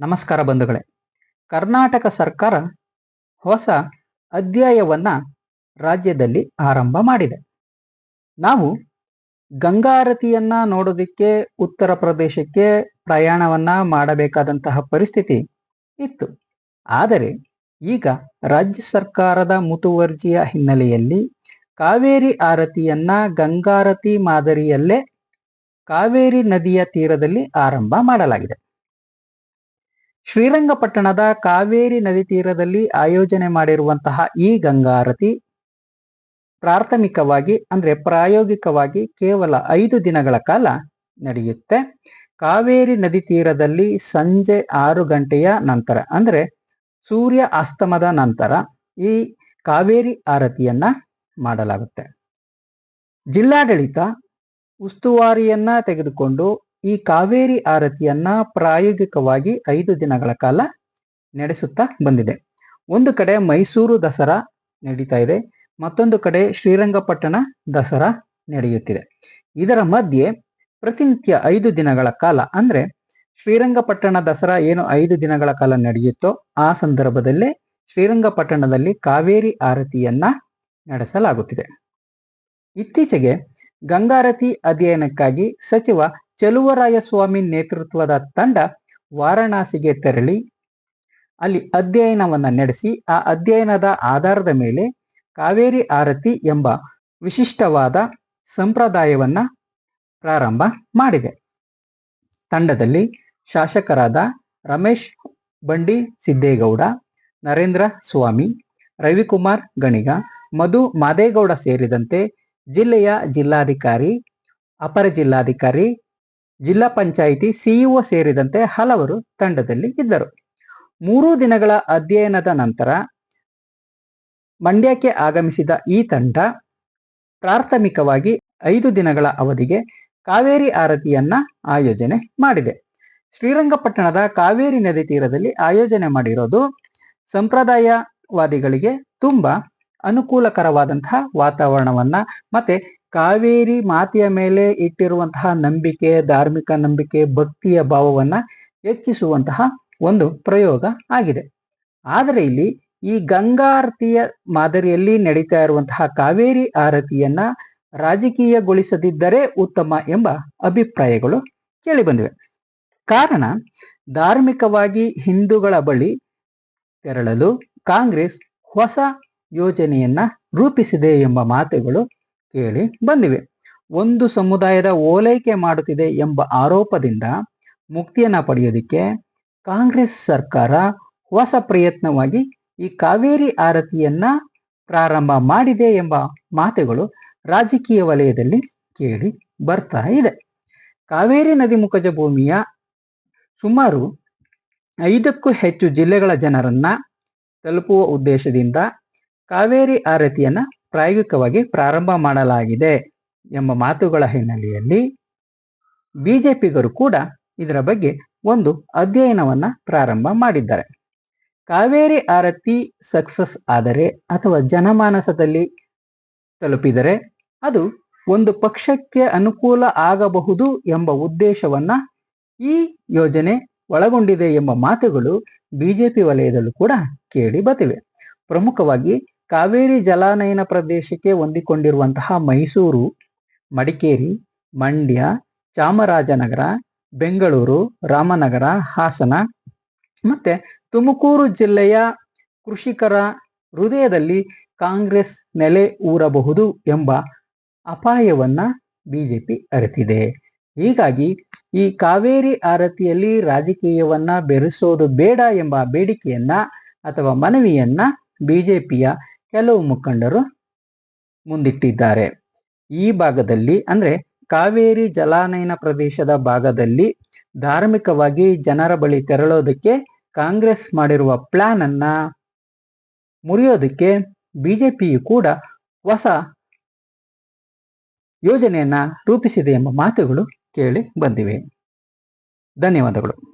ನಮಸ್ಕಾರ ಬಂಧುಗಳೇ. ಕರ್ನಾಟಕ ಸರ್ಕಾರ ಹೊಸ ಅಧ್ಯಾಯವನ್ನ ರಾಜ್ಯದಲ್ಲಿ ಆರಂಭ ಮಾಡಿದೆ. ನಾವು ಗಂಗಾರತಿಯನ್ನ ನೋಡೋದಕ್ಕೆ, ಉತ್ತರ ಪ್ರದೇಶಕ್ಕೆ ಪ್ರಯಾಣವನ್ನ ಮಾಡಬೇಕಾದಂತಹ ಪರಿಸ್ಥಿತಿ ಇತ್ತು. ಆದರೆ ಈಗ ರಾಜ್ಯ ಸರ್ಕಾರದ ಮುತುವರ್ಜಿಯ ಹಿನ್ನೆಲೆಯಲ್ಲಿ ಕಾವೇರಿ ಆರತಿಯನ್ನ ಗಂಗಾರತಿ ಮಾದರಿಯಲ್ಲೇ ಕಾವೇರಿ ನದಿಯ ತೀರದಲ್ಲಿ ಆರಂಭ ಮಾಡಲಾಗಿದೆ. ಶ್ರೀರಂಗಪಟ್ಟಣದ ಕಾವೇರಿ ನದಿ ತೀರದಲ್ಲಿ ಆಯೋಜನೆ ಮಾಡಿರುವಂತಹ ಈ ಗಂಗಾರತಿ ಪ್ರಾಥಮಿಕವಾಗಿ ಅಂದ್ರೆ ಪ್ರಾಯೋಗಿಕವಾಗಿ ಕೇವಲ ಐದು ದಿನಗಳ ಕಾಲ ನಡೆಯುತ್ತೆ. ಕಾವೇರಿ ನದಿ ತೀರದಲ್ಲಿ ಸಂಜೆ ಆರು ಗಂಟೆಯ ನಂತರ ಅಂದ್ರೆ ಸೂರ್ಯ ಅಸ್ತಮದ ನಂತರ ಈ ಕಾವೇರಿ ಆರತಿಯನ್ನ ಮಾಡಲಾಗುತ್ತೆ. ಜಿಲ್ಲಾಡಳಿತ ಉಸ್ತುವಾರಿಯನ್ನ ತೆಗೆದುಕೊಂಡು ಈ ಕಾವೇರಿ ಆರತಿಯನ್ನ ಪ್ರಾಯೋಗಿಕವಾಗಿ ಐದು ದಿನಗಳ ಕಾಲ ನಡೆಸುತ್ತಾ ಬಂದಿದೆ. ಒಂದು ಕಡೆ ಮೈಸೂರು ದಸರಾ ನಡೀತಾ ಇದೆ, ಮತ್ತೊಂದು ಕಡೆ ಶ್ರೀರಂಗಪಟ್ಟಣ ದಸರಾ ನಡೆಯುತ್ತಿದೆ. ಇದರ ಮಧ್ಯೆ ಪ್ರತಿನಿತ್ಯ ಐದು ದಿನಗಳ ಕಾಲ, ಅಂದ್ರೆ ಶ್ರೀರಂಗಪಟ್ಟಣ ದಸರಾ ಏನು ಐದು ದಿನಗಳ ಕಾಲ ನಡೆಯುತ್ತೋ ಆ ಸಂದರ್ಭದಲ್ಲಿ ಶ್ರೀರಂಗಪಟ್ಟಣದಲ್ಲಿ ಕಾವೇರಿ ಆರತಿಯನ್ನ ನಡೆಸಲಾಗುತ್ತಿದೆ. ಇತ್ತೀಚೆಗೆ ಗಂಗಾರತಿ ಅಧ್ಯಯನಕ್ಕಾಗಿ ಸಚಿವ ಚಲುವರಾಯಸ್ವಾಮಿ ನೇತೃತ್ವದ ತಂಡ ವಾರಣಾಸಿಗೆ ತೆರಳಿ ಅಲ್ಲಿ ಅಧ್ಯಯನವನ್ನ ನಡೆಸಿ, ಆ ಅಧ್ಯಯನದ ಆಧಾರದ ಮೇಲೆ ಕಾವೇರಿ ಆರತಿ ಎಂಬ ವಿಶಿಷ್ಟವಾದ ಸಂಪ್ರದಾಯವನ್ನ ಪ್ರಾರಂಭ ಮಾಡಿದೆ. ತಂಡದಲ್ಲಿ ಶಾಸಕರಾದ ರಮೇಶ್ ಬಂಡಿ ಸಿದ್ದೇಗೌಡ, ನರೇಂದ್ರ ಸ್ವಾಮಿ, ರವಿಕುಮಾರ್ ಗಣಿಗ, ಮಧು ಮಾದೇಗೌಡ ಸೇರಿದಂತೆ ಜಿಲ್ಲೆಯ ಜಿಲ್ಲಾಧಿಕಾರಿ, ಅಪರ ಜಿಲ್ಲಾಧಿಕಾರಿ ಜಿಲ್ಲಾ ಪಂಚಾಯಿತಿ ಸಿಇಒ ಸೇರಿದಂತೆ ಹಲವರು ತಂಡದಲ್ಲಿ ಇದ್ದರು. ಮೂರು ದಿನಗಳ ಅಧ್ಯಯನದ ನಂತರ ಮಂಡ್ಯಕ್ಕೆ ಆಗಮಿಸಿದ ಈ ತಂಡ ಪ್ರಾಥಮಿಕವಾಗಿ ಐದು ದಿನಗಳ ಅವಧಿಗೆ ಕಾವೇರಿ ಆರತಿಯನ್ನ ಆಯೋಜನೆ ಮಾಡಿದೆ. ಶ್ರೀರಂಗಪಟ್ಟಣದ ಕಾವೇರಿ ನದಿ ತೀರದಲ್ಲಿ ಆಯೋಜನೆ ಮಾಡಿರೋದು ಸಂಪ್ರದಾಯವಾದಿಗಳಿಗೆ ತುಂಬಾ ಅನುಕೂಲಕರವಾದಂತಹ ವಾತಾವರಣವನ್ನ ಮತ್ತೆ ಕಾವೇರಿ ಮಾತೆಯ ಮೇಲೆ ಇಟ್ಟಿರುವಂತಹ ನಂಬಿಕೆ, ಧಾರ್ಮಿಕ ನಂಬಿಕೆ, ಭಕ್ತಿಯ ಭಾವವನ್ನ ಹೆಚ್ಚಿಸುವಂತಹ ಒಂದು ಪ್ರಯೋಗ ಆಗಿದೆ. ಆದರೆ ಇಲ್ಲಿ ಈ ಗಂಗಾರತಿಯ ಮಾದರಿಯಲ್ಲಿ ನಡೀತಾ ಇರುವಂತಹ ಕಾವೇರಿ ಆರತಿಯನ್ನ ರಾಜಕೀಯಗೊಳಿಸದಿದ್ದರೆ ಉತ್ತಮ ಎಂಬ ಅಭಿಪ್ರಾಯಗಳು ಕೇಳಿಬಂದಿವೆ. ಕಾರಣ, ಧಾರ್ಮಿಕವಾಗಿ ಹಿಂದೂಗಳ ಬಳಿ ತೆರಳಲು ಕಾಂಗ್ರೆಸ್ ಹೊಸ ಯೋಜನೆಯನ್ನ ರೂಪಿಸಿದೆ ಎಂಬ ಮಾತುಗಳು ಕೇಳಿ ಬಂದಿವೆ. ಒಂದು ಸಮುದಾಯದ ಓಲೈಕೆ ಮಾಡುತ್ತಿದೆ ಎಂಬ ಆರೋಪದಿಂದ ಮುಕ್ತಿಯನ್ನ ಪಡೆಯೋದಿಕ್ಕೆ ಕಾಂಗ್ರೆಸ್ ಸರ್ಕಾರ ಹೊಸ ಪ್ರಯತ್ನವಾಗಿ ಈ ಕಾವೇರಿ ಆರತಿಯನ್ನ ಪ್ರಾರಂಭ ಮಾಡಿದೆ ಎಂಬ ಮಾತುಗಳು ರಾಜಕೀಯ ವಲಯದಲ್ಲಿ ಕೇಳಿ ಬರ್ತಾ ಇದೆ. ಕಾವೇರಿ ನದಿ ಮುಖಜ ಭೂಮಿಯ ಸುಮಾರು ಐದಕ್ಕೂ ಹೆಚ್ಚು ಜಿಲ್ಲೆಗಳ ಜನರನ್ನ ತಲುಪುವ ಉದ್ದೇಶದಿಂದ ಕಾವೇರಿ ಆರತಿಯನ್ನ ಪ್ರಾಯೋಗಿಕವಾಗಿ ಪ್ರಾರಂಭ ಮಾಡಲಾಗಿದೆ ಎಂಬ ಮಾತುಗಳ ಹಿನ್ನೆಲೆಯಲ್ಲಿ ಬಿಜೆಪಿಗರು ಕೂಡ ಇದರ ಬಗ್ಗೆ ಒಂದು ಅಧ್ಯಯನವನ್ನ ಪ್ರಾರಂಭ ಮಾಡಿದ್ದಾರೆ. ಕಾವೇರಿ ಆರತಿ ಸಕ್ಸಸ್ ಆದರೆ ಅಥವಾ ಜನಮಾನಸದಲ್ಲಿ ತಲುಪಿದರೆ ಅದು ಒಂದು ಪಕ್ಷಕ್ಕೆ ಅನುಕೂಲ ಆಗಬಹುದು ಎಂಬ ಉದ್ದೇಶವನ್ನ ಈ ಯೋಜನೆ ಒಳಗೊಂಡಿದೆ ಎಂಬ ಮಾತುಗಳು ಬಿಜೆಪಿ ವಲಯದಲ್ಲೂ ಕೂಡ ಕೇಳಿ ಬತ್ತಿವೆ ಪ್ರಮುಖವಾಗಿ ಕಾವೇರಿ ಜಲಾನಯನ ಪ್ರದೇಶಕ್ಕೆ ಹೊಂದಿಕೊಂಡಿರುವಂತಹ ಮೈಸೂರು, ಮಡಿಕೇರಿ, ಮಂಡ್ಯ, ಚಾಮರಾಜನಗರ, ಬೆಂಗಳೂರು, ರಾಮನಗರ, ಹಾಸನ ಮತ್ತೆ ತುಮಕೂರು ಜಿಲ್ಲೆಯ ಕೃಷಿಕರ ಹೃದಯದಲ್ಲಿ ಕಾಂಗ್ರೆಸ್ ನೆಲೆ ಊರಬಹುದು ಎಂಬ ಅಪಾಯವನ್ನ ಬಿಜೆಪಿ ಅರಿತಿದೆ. ಹೀಗಾಗಿ ಈ ಕಾವೇರಿ ಆರತಿಯಲ್ಲಿ ರಾಜಕೀಯವನ್ನ ಬೆರೆಸೋದು ಬೇಡ ಎಂಬ ಬೇಡಿಕೆಯನ್ನ ಅಥವಾ ಮನವಿಯನ್ನ ಬಿಜೆಪಿಯ ಕೆಲವು ಮುಖಂಡರು ಮುಂದಿಟ್ಟಿದ್ದಾರೆ. ಈ ಭಾಗದಲ್ಲಿ ಅಂದ್ರೆ ಕಾವೇರಿ ಜಲಾನಯನ ಪ್ರದೇಶದ ಭಾಗದಲ್ಲಿ ಧಾರ್ಮಿಕವಾಗಿ ಜನರ ಬಳಿ ತೆರಳೋದಕ್ಕೆ ಕಾಂಗ್ರೆಸ್ ಮಾಡಿರುವ ಪ್ಲಾನ್ ಅನ್ನ ಮುರಿಯೋದಕ್ಕೆ ಬಿಜೆಪಿಯು ಕೂಡ ಹೊಸ ಯೋಜನೆಯನ್ನ ರೂಪಿಸಿದೆ ಎಂಬ ಮಾತುಗಳು ಕೇಳಿ ಬಂದಿವೆ. ಧನ್ಯವಾದಗಳು.